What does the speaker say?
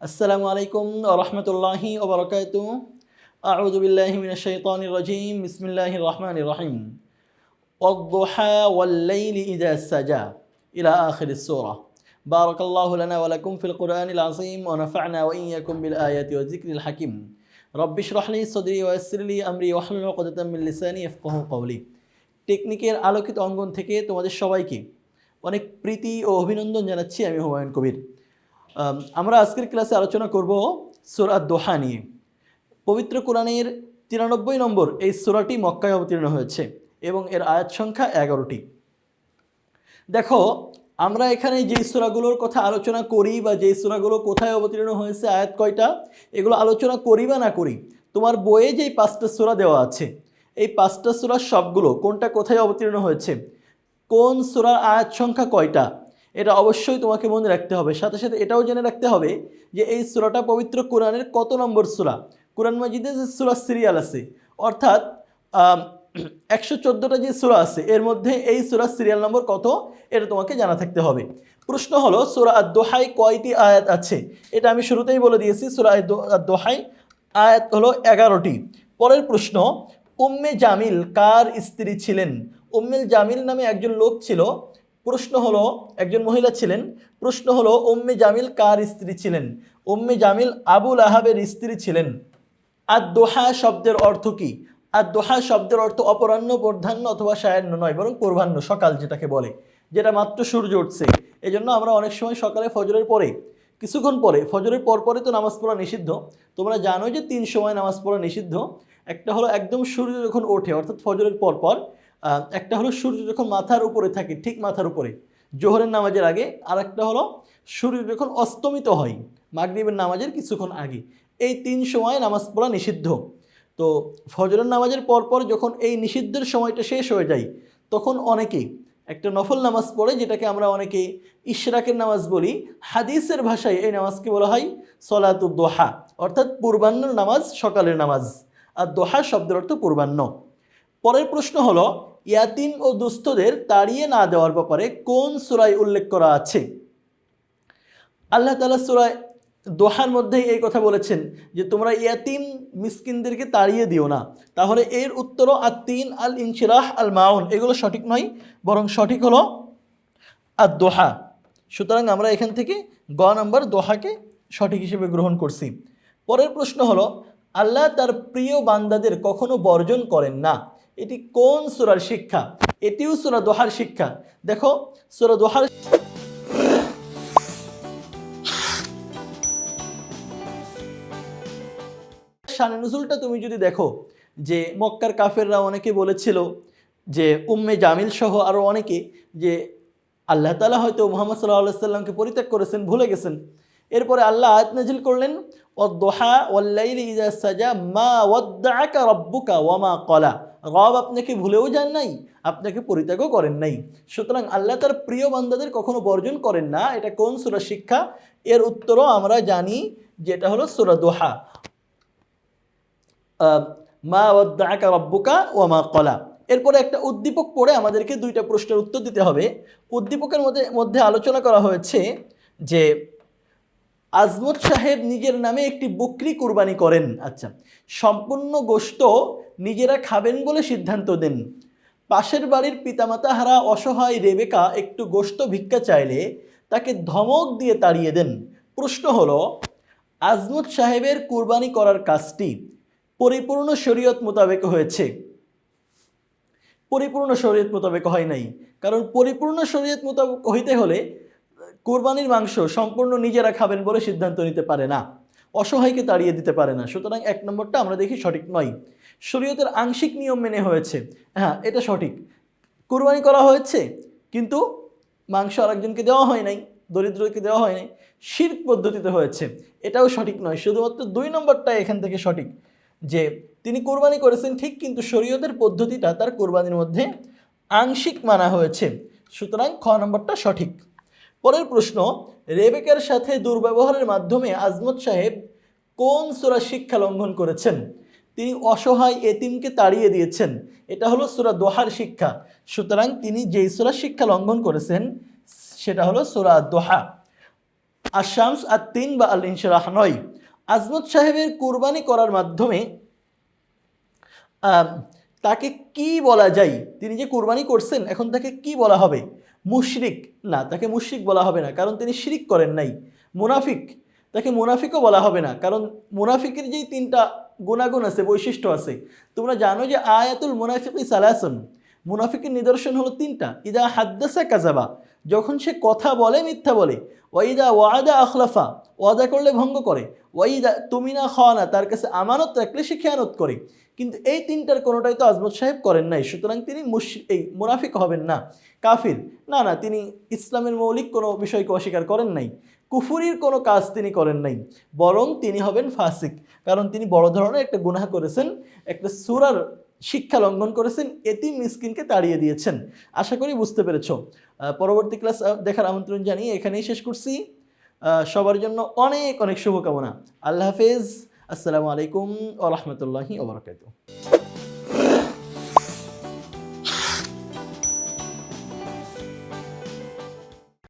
আসসালামু আলাইকুম রহমতুল্লাহি ওবরকাত আউযু বিল্লাহি মিনাশ শাইতানির রাজিম বিসমিল্লাহির রহমানির রহিম والضحى والليل إذا سجى إلى آخر السورة بارك الله لنا ولكم في القرآن العظيم ونفعنا وإياكم بالآيات والذكر الحكيم رب اشرح لي صدري ويسر لي أمري واحلل عقدة من لساني يفقهوا قولي টেকনিকের আলোকিত অঙ্গন থেকে তোমাদের সবাইকে অনেক প্রীতি ও অভিনন্দন জানাচ্ছি আমি হুমায়ুন কবির আম, আমরা আজকের ক্লাসে আলোচনা করব সুরা দোহা নিয়ে। পবিত্র কোরআনের তিরানব্বই নম্বর এই সুরাটি মক্কায় অবতীর্ণ হয়েছে এবং এর আয়াত সংখ্যা এগারোটি। দেখো, আমরা এখানে যে সুরাগুলোর কথা আলোচনা করি বা যে সুরাগুলো কোথায় অবতীর্ণ হয়েছে, আয়াত কয়টা, এগুলো আলোচনা করি বা না করি, তোমার বইয়ে যেই পাঁচটা সুরা দেওয়া আছে, এই পাঁচটা সুরার সবগুলো কোনটা কোথায় অবতীর্ণ হয়েছে, কোন সুরার আয়াত সংখ্যা কয়টা এটা অবশ্যই তোমাকে মনে রাখতে হবে। সাথে সাথে এটাও জেনে রাখতে হবে যে এই সুরাটা পবিত্র কোরআনের কত নম্বর সুরা? কোরআন মাজিদে যে সুরা সিরিয়াল আছে, অর্থাৎ একশো চোদ্দোটা যে সুরা আছে, এর মধ্যে এই সুরা সিরিয়াল নম্বর কত? এটা তোমাকে জানা থাকতে হবে। প্রশ্ন হলো, সুরা দোহাই কয়টি আয়াত আছে? এটা আমি শুরুতেই বলে দিয়েছি, সুরা দোহাই আয়াত হলো এগারোটি। পরের প্রশ্ন, উম্মে জামিল কার স্ত্রী ছিলেন? উম্মেল জামিল নামে একজন লোক ছিল প্রশ্ন হলো, একজন মহিলা ছিলেন। প্রশ্ন হলো, উম্মে জামিল কার স্ত্রী ছিলেন? উম্মে জামিল আবুল আহাবের স্ত্রী ছিলেন। আর দোহা শব্দের অর্থ কি? আর দোহা শব্দের অর্থ অপরাহ্ন প্রধান্য অথবা সায়াহ্ন নয়, বরং পূর্বাহ্ন, সকাল যেটাকে বলে, যেটা মাত্র সূর্য উঠছে। এই জন্য আমরা অনেক সময় সকালে ফজরের পরে, কিছুক্ষণ পরে, ফজরের পর পরে তো নামাজ পড়া নিষিদ্ধ। তোমরা জানো যে তিন সময় নামাজ পড়া নিষিদ্ধ। একটা হলো একদম সূর্য যখন ওঠে, অর্থাৎ ফজরের পর পর একটা হলো সূর্য যখন মাথার উপরে থাকে, ঠিক মাথার উপরে। জোহরের নামাজের আগে আর একটা হলো সূর্য যখন অস্তমিত হয়, মাগরিবের নামাজের কিছুক্ষণ আগে। এই তিন সময় নামাজ পড়া নিষিদ্ধ। তো ফজরের নামাজের পর পর যখন এই নিষিদ্ধের সময়টা শেষ হয়ে যায়, তখন অনেকেই একটা নফল নামাজ পড়ে, যেটাকে আমরা অনেকে ইশরাকের নামাজ বলি, হাদিসের ভাষায় এই নামাজকে বলা হয় সলাতুদ দোহা, অর্থাৎ পূর্বাহ্নের নামাজ সকালের নামাজ। আর দোহা শব্দের অর্থ পূর্বাহ্ন। পরের প্রশ্ন হলো ইয়াতিম ও দুস্থদের তাড়িয়ে না দেওয়ার ব্যাপারে কোন সুরায় উল্লেখ করা আছে? আল্লাহ তালা সুরায় দোহার মধ্যেই এই কথা বলেছেন যে, তোমরা ইয়াতিম মিসকিনদেরকে তাড়িয়ে দিও না। তাহলে এর উত্তরও আর তিন আল ইনশিরাহ আল মাউন এগুলো সঠিক নয়, বরং সঠিক হলো আর দোহা সুতরাং আমরা এখান থেকে গ নম্বর দোহাকে সঠিক হিসেবে গ্রহণ করছি। পরের প্রশ্ন হলো, আল্লাহ তার প্রিয় বান্দাদের কখনো বর্জন করেন না? এটি কোন সুরার শিক্ষা? এটিও সুরা দোহার শিক্ষা। দেখো, সুরা দোহার শানে নজুলটা তুমি যদি দেখো, যে মক্কার কাফেররা অনেকে বলেছিল যে উম্মে জামিল সহ আরও অনেকে যে আল্লাহ তালা হয়তো মোহাম্মদ সাল্লাহ সাল্লামকে পরিত্যাগ করেছেন, ভুলে গেছেন। এরপরে আল্লাহ আয়াত নাজিল করলেন ওয়াদ্দোহা ওয়াল্লাইলি ইজা সাজা মা ওয়াদ্দাআকা রব্বুকা ওয়ামা কলা রব আপনাকে ভুলেও যান নাই, আপনাকে পরিত্যাগও করেন নাই। সুতরাং আল্লাহ তার প্রিয় বান্দাদের কখনো বর্জন করেন না। এটা কোন সুরা শিক্ষা? এর উত্তরও আমরা জানি, যেটা হলো সুরা দোহা। মা ওয়াদ্দাআকা রব্বুকা ওয়া মা কলা এরপরে একটা উদ্দীপক পড়ে আমাদেরকে দুইটা প্রশ্নের উত্তর দিতে হবে। উদ্দীপকের মধ্যে মধ্যে আলোচনা করা হয়েছে যে আজমত সাহেব নিজের নামে একটি বকরি কুরবানি করেন। আচ্ছা সম্পূর্ণ গোশত নিজেরা খাবেন বলে সিদ্ধান্ত দেন। পাশের বাড়ির পিতামাতা হারা অসহায় রেবেকা একটু গোশত ভিক্ষা চাইলে তাকে ধমক দিয়ে তাড়িয়ে দেন। প্রশ্ন হলো, আজমত সাহেবের কুরবানি করার কাজটি পরিপূর্ণ শরীয়ত মোতাবেক হয়েছে? পরিপূর্ণ শরীয়ত মোতাবেক হয় নাই। কারণ পরিপূর্ণ শরীয়ত মোতাবেক হইতে হলে কোরবানির মাংস সম্পূর্ণ নিজেরা খাবেন বলে সিদ্ধান্ত নিতে পারে না। অসহায়কে তাড়িয়ে দিতে পারে না। সুতরাং এক নম্বরটা আমরা দেখি সঠিক নয়। শরীয়তের আংশিক নিয়ম মেনে হয়েছে। হ্যাঁ এটা সঠিক। কোরবানি করা হয়েছে, কিন্তু মাংস আরেকজনকে দেওয়া হয় নাই, দরিদ্রকে দেওয়া হয় নাই। শির পদ্ধতিতে হয়েছে। এটাও সঠিক নয়। শুধুমাত্র দুই নম্বরটা এখান থেকে সঠিক যে তিনি কোরবানি করেছেন ঠিক, কিন্তু শরীয়তের পদ্ধতিটা তার কোরবানির মধ্যে আংশিক মানা হয়েছে। সুতরাং খ নম্বরটা সঠিক। পরের প্রশ্ন, রেবেকার সাথে দুর্ব্যবহারের মাধ্যমে আজমত সাহেব কোন সুরা শিক্ষা লঙ্ঘন করেছেন? তিনি অসহায় এতিমকে তাড়িয়ে দিয়েছেন। এটা হলো সুরা দোহার শিক্ষা। সুতরাং তিনি যেই সুরা শিক্ষা লঙ্ঘন করেছেন, সেটা হলো সুরা দোহা। আশামস আর তিন বা আল ইনশরাহ নয়। আজমত সাহেবের কোরবানি করার মাধ্যমে তাকে কি বলা যায়? তিনি যে কোরবানি করছেন, এখন তাকে কি বলা হবে? মুশরিক, না, তাকে মুশরিক বলা হবে না, কারণ তিনি শিরিক করেন নাই। মুনাফিক, তাকে মুনাফিকও বলা হবে না, কারণ মুনাফিকের যেই তিনটা গুণাগুণ আছে, বৈশিষ্ট্য আছে, তোমরা জানো যে আয়াতুল মুনাফিকি সালাসন। মুনাফিকের নিদর্শন হলো তিনটা, ইদা হাদ্দাসা কাজাবা যখন সে কথা বলে, মিথ্যা বলে ওয়াইদা ওয়াদা আখলাফা, ওয়াদা করলে ভঙ্গ করে ওয়াইদা তুমিনা খাওয়ানা, তার কাছে আমানত রাখলে সে খেয়ানত করে। কিন্তু এই তিনটার কোনোটাই তো আজমত সাহেব করেন নাই, সুতরাং তিনি এই মুনাফিক হবেন না, কাফির। না না, তিনি ইসলামের মৌলিক কোনো বিষয়কে অস্বীকার করেন নাই, কুফুরির কোনো কাজ তিনি করেন নাই, বরং তিনি হবেন ফাসিক। কারণ তিনি বড় ধরনের একটা গুনাহ করেছেন, একটা সুরার শিক্ষা লঙ্ঘন করেছেন, এতিম মিসকিনকে তাড়িয়ে দিয়েছেন। আশা করি বুঝতে পেরেছ। পরবর্তী ক্লাস দেখার আমন্ত্রণ জানিয়ে এখানেই শেষ করছি। সবার জন্য অনেক অনেক শুভকামনা। আল্লাহ হাফেজ। আসসালামু আলাইকুম ও রহমতুল্লাহি ওবরাকাতু